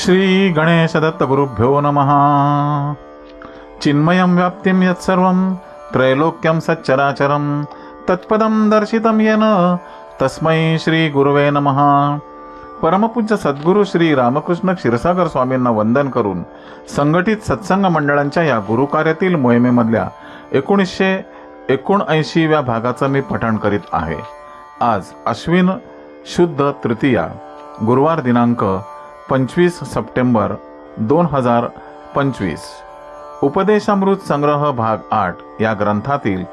श्री गणेश दत्त गुरुभ्यो नमः। चिन्मयं व्याप्तिं यत्सर्वं त्रैलोक्यं सच्चराचरं तत्पदं दर्शितं येन तस्मै श्री गुरुवे नमः। परमपूज्य सद्गुरू श्री रामकृष्ण क्षीरसागर स्वामींना वंदन करून संघटित सत्संग मंडळांच्या या गुरुकार्यातील मोहिमेमधल्या एकोणीसशे एकोणऐंशीव्या भागाचं मी पठण करीत आहे. आज अश्विन शुद्ध तृतीया गुरुवार दिनांक पंचवीस सप्टेंबर दोन हजार पंचवीस. उपदेशामृत संग्रह भाग आठ या ग्रंथातील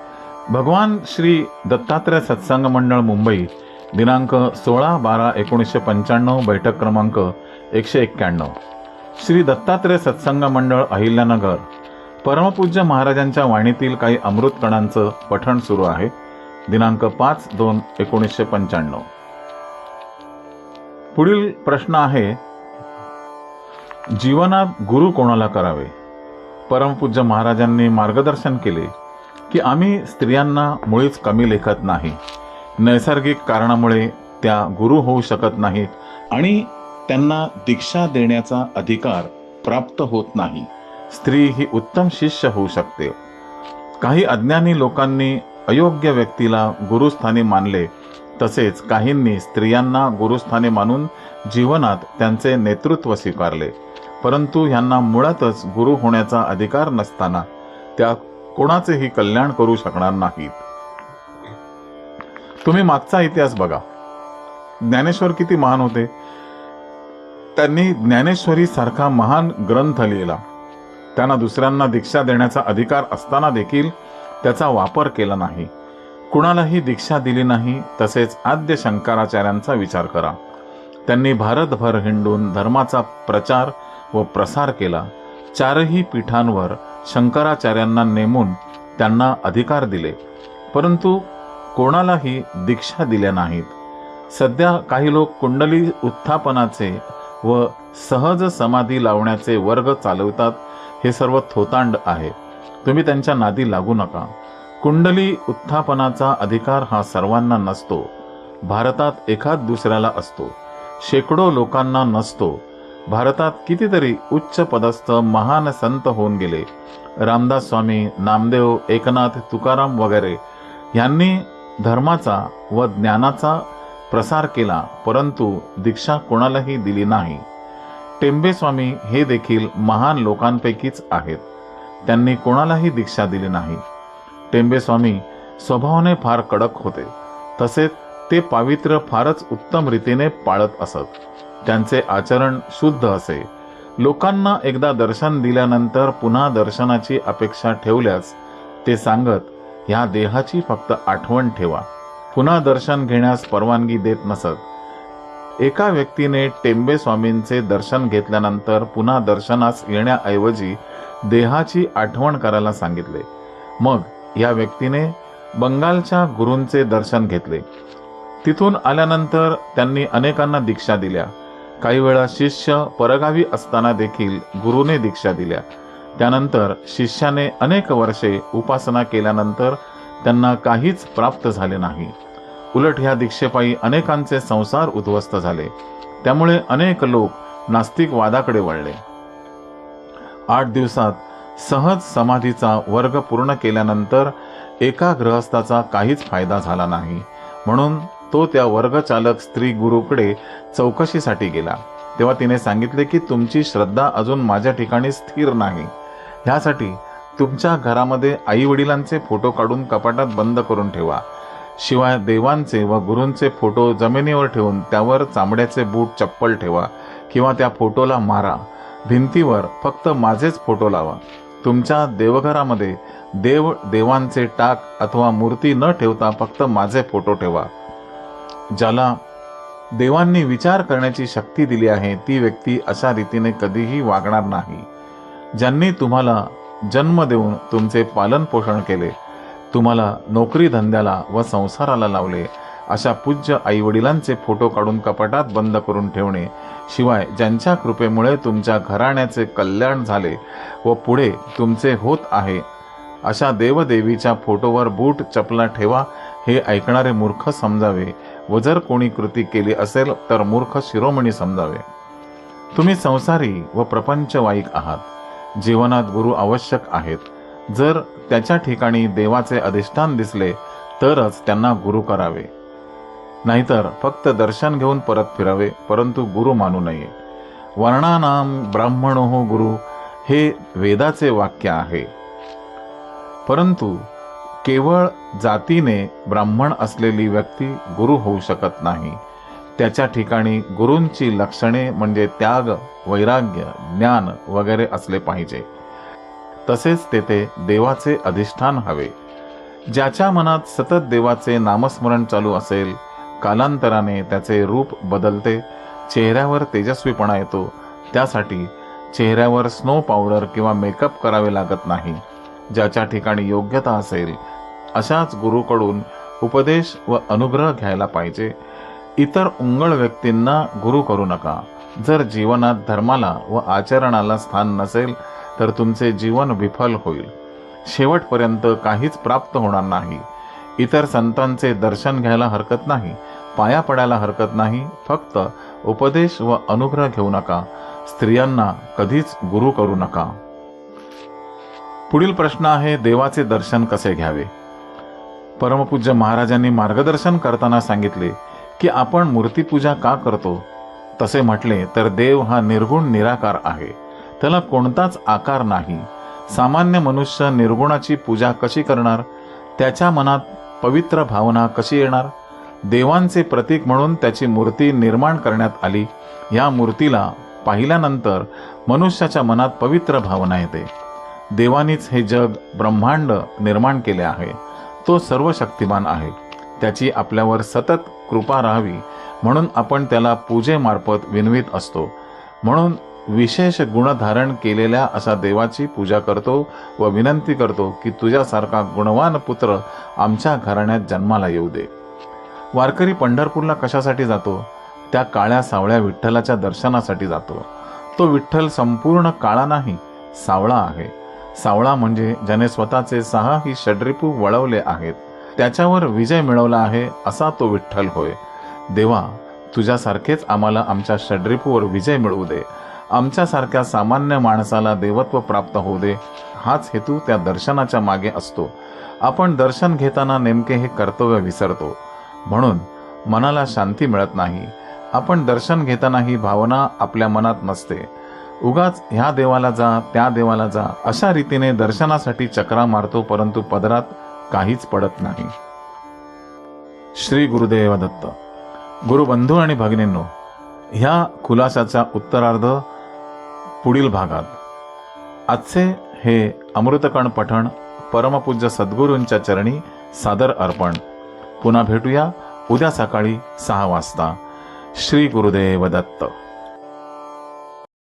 भगवान श्री दत्तात्रय सत्संग मंडळ मुंबई दिनांक सोळा बारा एकोणीसशे पंच्याण्णव बैठक क्रमांक एकशे एक्क्याण्णव. श्री दत्तात्रय सत्संग मंडळ अहिल्यानगर परमपूज्य महाराजांच्या वाणीतील काही अमृत कणांचं पठण सुरू आहे. दिनांक पाच दोन एकोणीसशे पंच्याण्णव. पुढील प्रश्न आहे जीवनात गुरु कोणाला करावे? परमपूज्य महाराजांनी मार्गदर्शन केले की आम्ही स्त्रियांना मुळीच कमी लेखत नाही. नैसर्गिक कारणामुळे त्या गुरु होऊ शकत नाहीत आणि त्यांना दीक्षा देण्याचा अधिकार प्राप्त होत नाही. स्त्री ही उत्तम शिष्य होऊ शकते. काही अज्ञानी लोकांनी अयोग्य व्यक्तीला गुरुस्थानी मानले तसेच काहींनी स्त्रियांना गुरुस्थानी मानून जीवनात त्यांचे नेतृत्व स्वीकारले. परंतु ह्यांना मुळातच गुरु होण्याचा अधिकार नसताना त्या कोणाचेही कल्याण करू शकणार नाहीत. तुम्ही मागचा इतिहास बघा. ज्ञानेश्वर किती महान होते? त्यांनी ज्ञानेश्वरी सारखा महान ग्रंथ लिहिला. त्यांना दुसऱ्यांना दीक्षा देण्याचा अधिकार असताना देखील त्याचा वापर केला नाही. कुणालाही दीक्षा दिली नाही तसेच आद्य शंकराचार्यांचा विचार करा. त्यांनी भारतभर हिंडून धर्माचा प्रचार व प्रसार केला. चारही पीठांवर शंकराचार्यांना नेमून त्यांना अधिकार दिले. परंतु कोणालाही दीक्षा दिल्या नाहीत. सध्या काही लोक कुंडली उत्थापनाचे व सहज समाधी लावण्याचे वर्ग चालवतात हे सर्व थोतांड आहे. तुम्ही त्यांच्या नादी लागू नका. कुंडली उत्थापनाचा अधिकार हा सर्वांना नसतो. भारतात एखाद दुसऱ्याला असतो. शेकडो लोकांना नसतो. भारतात कितीतरी उच्च पदस्थ महान संत होऊन गेले. रामदास स्वामी नामदेव एकनाथ तुकाराम वगैरे यांनी धर्माचा व ज्ञानाचा प्रसार केला परंतु दीक्षा कोणालाही दिली नाही. टेंबे स्वामी हे देखील महान लोकांपैकीच आहेत. त्यांनी कोणालाही दीक्षा दिली नाही. टेंबे स्वामी स्वभावाने फार कडक होते. तसेच ते पावित्र्य फारच उत्तम रीतीने पाळत असत. त्यांचे आचरण शुद्ध असे. लोकांना एकदा दर्शन दिल्यानंतर पुन्हा दर्शनाची अपेक्षा ठेवल्यास ते सांगत ह्या देहाची फक्त आठवण ठेवा. पुन्हा दर्शन घेण्यास परवानगी देत नसत. एका व्यक्तीने टेंबे स्वामींचे दर्शन घेतल्यानंतर पुन्हा दर्शनास येण्याऐवजी देहाची आठवण करायला सांगितले. मग या व्यक्तीने बंगालच्या गुरूंचे दर्शन घेतले. तिथून आल्यानंतर त्यांनी अनेकांना दीक्षा दिल्या. काही वेळा शिष्य परगावी असताना देखील गुरुने दीक्षा दिल्या. त्यानंतर शिष्याने अनेक वर्षे उपासना केल्यानंतर त्यांना काहीच प्राप्त झाले नाही. उलट ह्या दीक्षेपायी अनेकांचे संसार उद्ध्वस्त झाले. त्यामुळे अनेक लोक नास्तिकवादाकडे वळले. आठ दिवसात सहज समाधीचा वर्ग पूर्ण केल्यानंतर एका गृहस्थाचा काहीच फायदा झाला नाही. म्हणून तो त्या वर्गचालक स्त्री गुरुकडे चौकशीसाठी गेला. तेव्हा तिने सांगितले की तुमची श्रद्धा अजून माझ्या ठिकाणी स्थिर नाही. ह्यासाठी तुमच्या घरामध्ये आई वडिलांचे फोटो काढून कपाटात बंद करून ठेवा. शिवाय देवांचे व गुरूंचे फोटो जमिनीवर ठेवून त्यावर चामड्याचे बूट चप्पल ठेवा किंवा त्या फोटोला मारा. भिंतीवर फक्त माझेच फोटो लावा. तुमच्या देवघरामध्ये देव देवांचे टाक अथवा मूर्ती न ठेवता फक्त माझे फोटो ठेवा. ज्याला देवांनी विचार करण्याची शक्ती दिली आहे ती व्यक्ती अशा रीतीने कधीही वागणार नाही. ज्यांनी तुम्हाला जन्म देऊन तुमचे पालन पोषण केले तुम्हाला नोकरी धंद्याला व संसाराला लावले अशा पूज्य आई वडिलांचे फोटो काढून कपाटात बंद करून ठेवणे शिवाय ज्यांच्या कृपेमुळे तुमच्या घराण्याचे कल्याण झाले व पुढे तुमचे होत आहे अशा देवदेवीच्या फोटोवर बूट चपला ठेवा हे ऐकणारे मूर्ख समजावे व जर कोणी कृती केली असेल तर मूर्ख शिरोमणी समजावे. तुम्ही संसारी व प्रपंचवाईक आहात. जीवनात गुरु आवश्यक आहेत. जर त्याच्या ठिकाणी देवाचे अधिष्ठान दिसले तरच त्यांना गुरु करावे. नाहीतर फक्त दर्शन घेऊन परत फिरावे परंतु गुरु मानू नये. वर्णानाम ब्राह्मणो गुरु हे वेदाचे वाक्य आहे. परंतु केवळ जातीने ब्राह्मण असलेली व्यक्ती गुरु होऊ शकत नाही. त्याच्या ठिकाणी गुरूंची लक्षणे म्हणजे त्याग वैराग्य ज्ञान वगैरे असले पाहिजे. तसेच तेथे देवाचे अधिष्ठान हवे. ज्याच्या मनात सतत देवाचे नामस्मरण चालू असेल कालांतराने त्याचे रूप बदलते चेहऱ्यावर तेजस्वीपणा येतो त्यासाठी चेहऱ्यावर स्नो पावडर किंवा मेकअप करावे लागत नाही. ज्याच्या ठिकाणी योग्यता असेल अशाच गुरुकडून उपदेश व अनुग्रह घ्यायला पाहिजे. इतर उंगळ व्यक्तींना गुरु करू नका. जर जीवनात धर्माला व आचरणाला स्थान नसेल तर तुमचे जीवन विफल होईल. शेवटपर्यंत काहीच प्राप्त होणार नाही. इतर संतांचे दर्शन घ्यायला हरकत नाही पाया पडायला हरकत नाही फक्त उपदेश व अनुग्रह घेऊ नका. स्त्रियांना कधीच गुरु करू नका. पुढील प्रश्न आहे देवाचे दर्शन कसे घ्यावे? परमपूज्य महाराजांनी मार्गदर्शन करताना सांगितले की आपण मूर्तीपूजा का करतो? तसे म्हटले तर देव हा निर्गुण निराकार आहे. त्याला कोणताच आकार नाही. सामान्य मनुष्य निर्गुणाची पूजा कशी करणार? त्याच्या मनात पवित्र भावना कशी येणार? देवांचे प्रतीक म्हणून त्याची मूर्ती निर्माण करण्यात आली. या मूर्तीला पाहिल्यानंतर मनुष्याच्या मनात पवित्र भावना येते. देवानीच हे जग ब्रह्मांड निर्माण केले आहे. तो सर्व शक्तिमान आहे. त्याची आपल्यावर सतत कृपा राहावी म्हणून आपण त्याला पूजेमार्फत विनवीत असतो. म्हणून विशेष गुण धारण केलेल्या अशा देवाची पूजा करतो व विनंती करतो की तुझ्यासारखा गुणवान पुत्र आमच्या घराण्यात जन्माला येऊ दे. वारकरी पंढरपूरला कशासाठी जातो? त्या काळ्या सावळ्या विठ्ठलाच्या दर्शनासाठी जातो. तो विठ्ठल संपूर्ण काळा नाही सावळा आहे. सावळा म्हणजे ज्याने स्वतःचे सहाही षड्रिपू वळवले आहेत. त्याच्यावर विजय मिळवला आहे असा तो विठ्ठल होय. देवा तुझ्यासारखेच आम्हाला आमच्या षड्रिपूवर विजय मिळवू दे. आमच्यासारख्या सामान्य माणसाला देवत्व प्राप्त होऊ दे. हाच हेतू त्या दर्शनाच्या मागे असतो. आपण दर्शन घेताना नेमके हे कर्तव्य विसरतो. म्हणून मनाला शांती मिळत नाही. आपण दर्शन घेताना ही भावना आपल्या मनात नसते. उगाच ह्या देवाला जा त्या देवाला जा अशा रीतीने दर्शनासाठी चक्रा मारतो परंतु पदरात काहीच पडत नाही. श्री गुरुदेव दत्त गुरुबंधू आणि भगिनींनो ह्या खुलाशाचा उत्तरार्ध पुढील भागात. आजचे हे अमृतकण पठण परमपूज्य सद्गुरूंच्या चरणी सादर अर्पण. पुन्हा भेटूया उद्या सकाळी सहा वाजता. श्री गुरुदेव दत्त